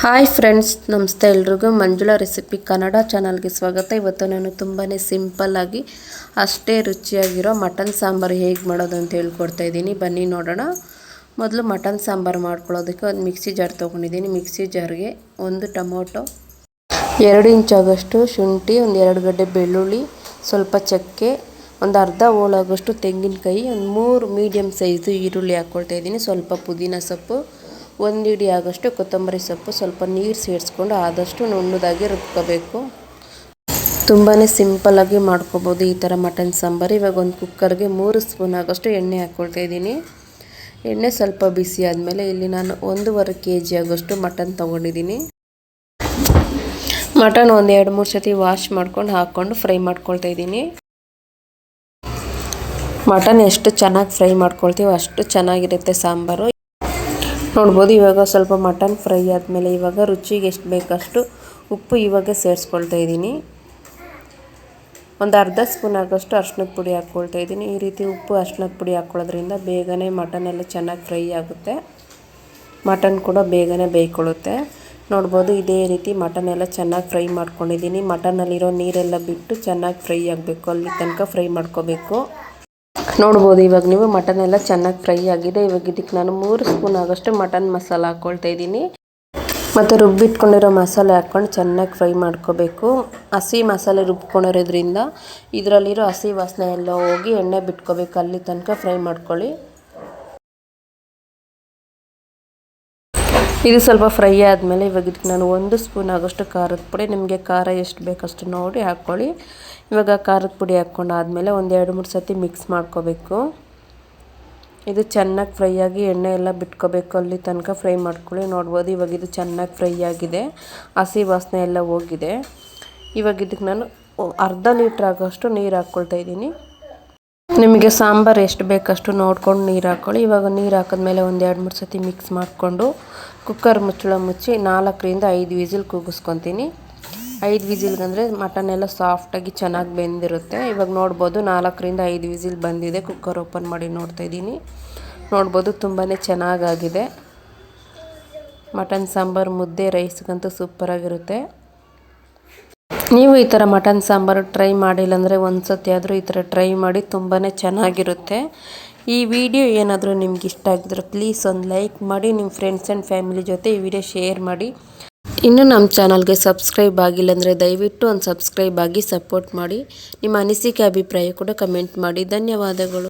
Hi friends, ನಮಸ್ತೆ ಎಲ್ರಿಗೂ. Manjula recipe Kannada ಚಾನಲ್ಗೆ ಸ್ವಾಗತ. ಇವತ್ತು ನಾನು ತುಂಬಾ ಸಿಂಪಲ್ಲಾಗಿ ಅಷ್ಟೇ ರುಚಿಯಾಗಿರೋ ಮಟನ್ ಸಾಂಬಾರು ಹೇಗೆ ಮಾಡೋದು ಅಂತ ಹೇಳ್ಕೊಡ್ತಾ ಇದ್ದೀನಿ. ಬನ್ನಿ ನೋಡೋಣ. ಮೊದಲು ಮಟನ್ ಸಾಂಬಾರು ಮಾಡ್ಕೊಳ್ಳೋದಕ್ಕೆ ಒಂದು ಮಿಕ್ಸಿ ಜಾರ್ ತೊಗೊಂಡಿದ್ದೀನಿ. ಮಿಕ್ಸಿ ಜಾರ್ಗೆ ಒಂದು ಟೊಮೊಟೊ, ಎರಡು ಇಂಚಾಗಷ್ಟು ಶುಂಠಿ, ಒಂದು ಎರಡು ಗಡ್ಡೆ ಬೆಳ್ಳುಳ್ಳಿ, ಸ್ವಲ್ಪ ಚಕ್ಕೆ, ಒಂದು ಅರ್ಧ ಹೋಳಾಗೋಷ್ಟು ತೆಂಗಿನಕಾಯಿ, ಒಂದು ಮೂರು ಮೀಡಿಯಮ್ ಸೈಜು ಈರುಳ್ಳಿ ಹಾಕ್ಕೊಳ್ತಾ ಇದ್ದೀನಿ. ಸ್ವಲ್ಪ ಪುದೀನ ಸೊಪ್ಪು ಒಂದು ಇಡಿ ಆಗೋಷ್ಟು ಕೊತ್ತಂಬರಿ ಸೊಪ್ಪು ಸ್ವಲ್ಪ ನೀರು ಸೇರಿಸ್ಕೊಂಡು ಆದಷ್ಟು ನುಣ್ಣದಾಗಿ ರುಬ್ಕೋಬೇಕು. ತುಂಬಾ ಸಿಂಪಲ್ಲಾಗಿ ಮಾಡ್ಕೋಬೋದು ಈ ಥರ ಮಟನ್ ಸಾಂಬಾರು. ಇವಾಗ ಒಂದು ಕುಕ್ಕರ್ಗೆ ಮೂರು ಸ್ಪೂನ್ ಆಗೋಷ್ಟು ಎಣ್ಣೆ ಹಾಕ್ಕೊಳ್ತಾ ಇದ್ದೀನಿ. ಎಣ್ಣೆ ಸ್ವಲ್ಪ ಬಿಸಿ ಆದಮೇಲೆ ಇಲ್ಲಿ ನಾನು ಒಂದೂವರೆ ಕೆ ಜಿ ಆಗೋಷ್ಟು ಮಟನ್ ತೊಗೊಂಡಿದ್ದೀನಿ. ಮಟನ್ ಒಂದು ಎರಡು ಮೂರು ಸತಿ ವಾಶ್ ಮಾಡ್ಕೊಂಡು ಹಾಕ್ಕೊಂಡು ಫ್ರೈ ಮಾಡ್ಕೊಳ್ತಾ ಇದ್ದೀನಿ. ಮಟನ್ ಎಷ್ಟು ಚೆನ್ನಾಗಿ ಫ್ರೈ ಮಾಡ್ಕೊಳ್ತೀವೋ ಅಷ್ಟು ಚೆನ್ನಾಗಿರುತ್ತೆ ಸಾಂಬಾರು. ನೋಡ್ಬೋದು, ಇವಾಗ ಸ್ವಲ್ಪ ಮಟನ್ ಫ್ರೈ ಆದಮೇಲೆ ಇವಾಗ ರುಚಿಗೆ ಎಷ್ಟು ಬೇಕಷ್ಟು ಉಪ್ಪು ಇವಾಗ ಸೇರಿಸ್ಕೊಳ್ತಾ ಇದ್ದೀನಿ. ಒಂದು ಅರ್ಧ ಸ್ಪೂನ್ ಆಗೋಷ್ಟು ಅರ್ಶಿನದ ಪುಡಿ ಹಾಕ್ಕೊಳ್ತಾ ಇದ್ದೀನಿ. ಈ ರೀತಿ ಉಪ್ಪು ಅರ್ಶಿನದ ಪುಡಿ ಹಾಕ್ಕೊಳ್ಳೋದ್ರಿಂದ ಬೇಗನೆ ಮಟನ್ ಎಲ್ಲ ಚೆನ್ನಾಗಿ ಫ್ರೈ ಆಗುತ್ತೆ. ಮಟನ್ ಕೂಡ ಬೇಗನೆ ಬೇಯ್ಕೊಳ್ಳುತ್ತೆ. ನೋಡ್ಬೋದು, ಇದೇ ರೀತಿ ಮಟನ್ ಎಲ್ಲ ಚೆನ್ನಾಗಿ ಫ್ರೈ ಮಾಡ್ಕೊಂಡಿದ್ದೀನಿ. ಮಟನಲ್ಲಿರೋ ನೀರೆಲ್ಲ ಬಿಟ್ಟು ಚೆನ್ನಾಗಿ ಫ್ರೈ ಆಗಬೇಕು. ಅಲ್ಲಿ ತನಕ ಫ್ರೈ ಮಾಡ್ಕೋಬೇಕು. ನೋಡ್ಬೋದು, ಇವಾಗ ನೀವು ಮಟನ್ ಎಲ್ಲ ಚೆನ್ನಾಗಿ ಫ್ರೈ ಆಗಿದೆ. ಇವಾಗ ಇದಕ್ಕೆ ನಾನು ಮೂರು ಸ್ಪೂನ್ ಆಗೋಷ್ಟು ಮಟನ್ ಮಸಾಲ ಹಾಕ್ಕೊಳ್ತಾ ಇದ್ದೀನಿ. ಮತ್ತು ರುಬ್ಬಿಟ್ಕೊಂಡಿರೋ ಮಸಾಲೆ ಹಾಕ್ಕೊಂಡು ಚೆನ್ನಾಗಿ ಫ್ರೈ ಮಾಡ್ಕೋಬೇಕು. ಹಸಿ ಮಸಾಲೆ ರುಬ್ಕೊಂಡಿರೋದ್ರಿಂದ ಇದರಲ್ಲಿರೋ ಹಸಿ ವಾಸನೆ ಎಲ್ಲ ಹೋಗಿ ಎಣ್ಣೆ ಬಿಟ್ಕೋಬೇಕು. ಅಲ್ಲಿ ತನಕ ಫ್ರೈ ಮಾಡ್ಕೊಳ್ಳಿ. ಇದು ಸ್ವಲ್ಪ ಫ್ರೈ ಆದಮೇಲೆ ಇವಾಗ ಇದಕ್ಕೆ ನಾನು ಒಂದು ಸ್ಪೂನ್ ಆಗೋಷ್ಟು ಖಾರದ ಪುಡಿ. ನಿಮಗೆ ಖಾರ ಎಷ್ಟು ಬೇಕಷ್ಟು ನೋಡಿ ಹಾಕ್ಕೊಳ್ಳಿ. ಇವಾಗ ಖಾರದ ಪುಡಿ ಹಾಕ್ಕೊಂಡಾದ್ಮೇಲೆ ಒಂದು ಎರಡು ಮೂರು ಸತಿ ಮಿಕ್ಸ್ ಮಾಡ್ಕೋಬೇಕು. ಇದು ಚೆನ್ನಾಗಿ ಫ್ರೈ ಆಗಿ ಎಣ್ಣೆ ಎಲ್ಲ ಬಿಟ್ಕೋಬೇಕು ಅಲ್ಲಿ ತನಕ ಫ್ರೈ ಮಾಡ್ಕೊಳ್ಳಿ. ನೋಡ್ಬೋದು ಇವಾಗ ಇದು ಚೆನ್ನಾಗಿ ಫ್ರೈ ಆಗಿದೆ. ಹಸಿ ವಾಸನೆ ಎಲ್ಲ ಹೋಗಿದೆ. ಇವಾಗ ಇದಕ್ಕೆ ನಾನು ಅರ್ಧ ಲೀಟ್ರ್ ಆಗೋಷ್ಟು ನೀರು ಹಾಕ್ಕೊಳ್ತಾ ಇದ್ದೀನಿ. ನಿಮಗೆ ಸಾಂಬಾರು ಎಷ್ಟು ಬೇಕಷ್ಟು ನೋಡ್ಕೊಂಡು ನೀರು ಹಾಕ್ಕೊಳ್ಳಿ. ಇವಾಗ ನೀರು ಹಾಕಿದ್ಮೇಲೆ ಒಂದು ಎರಡು, ಮೂರು ಸತಿ ಮಿಕ್ಸ್ ಮಾಡಿಕೊಂಡು ಕುಕ್ಕರ್ ಮುಚ್ಚಳ ಮುಚ್ಚಿ ನಾಲ್ಕರಿಂದ ಐದು ವಿಸಿಲ್ ಕೂಗಿಸ್ಕೊತೀನಿ. ಐದು ವಿಸಿಲ್ಗಂದರೆ ಮಟನ್ ಎಲ್ಲ ಸಾಫ್ಟಾಗಿ ಚೆನ್ನಾಗಿ ಬೆಂದಿರುತ್ತೆ. ಇವಾಗ ನೋಡ್ಬೋದು ನಾಲ್ಕರಿಂದ ಐದು ವಿಸಿಲ್ ಬಂದಿದೆ. ಕುಕ್ಕರ್ ಓಪನ್ ಮಾಡಿ ನೋಡ್ತಾಯಿದ್ದೀನಿ ನೋಡ್ಬೋದು ತುಂಬಾ ಚೆನ್ನಾಗಾಗಿದೆ. ಮಟನ್ ಸಾಂಬಾರು ಮುದ್ದೆ ರೈಸ್ಗಂತೂ ಸೂಪರಾಗಿರುತ್ತೆ ನೀವು ಈ ಥರ ಮಟನ್ ಸಾಂಬಾರು ಟ್ರೈ ಮಾಡಿಲ್ಲ ಅಂದರೆ ಒಂದು ಸತಿ ಆದರೂ ಈ ಥರ ಟ್ರೈ ಮಾಡಿ ತುಂಬಾ ಚೆನ್ನಾಗಿರುತ್ತೆ. ಈ ವಿಡಿಯೋ ಏನಾದರೂ ನಿಮ್ಗೆ ಇಷ್ಟ ಆಗಿದ್ರೆ ಪ್ಲೀಸ್ ಒಂದು ಲೈಕ್ ಮಾಡಿ, ನಿಮ್ಮ ಫ್ರೆಂಡ್ಸ್ ಆ್ಯಂಡ್ ಫ್ಯಾಮಿಲಿ ಜೊತೆ ಈ ವಿಡಿಯೋ ಶೇರ್ ಮಾಡಿ. ಇನ್ನು ನಮ್ಮ ಚಾನಲ್ಗೆ ಸಬ್ಸ್ಕ್ರೈಬ್ ಆಗಿಲ್ಲ ಅಂದರೆ ದಯವಿಟ್ಟು ಒಂದು ಸಬ್ಸ್ಕ್ರೈಬ್ ಆಗಿ ಸಪೋರ್ಟ್ ಮಾಡಿ. ನಿಮ್ಮ ಅನಿಸಿಕೆ, ಅಭಿಪ್ರಾಯ ಕೂಡ ಕಮೆಂಟ್ ಮಾಡಿ. ಧನ್ಯವಾದಗಳು.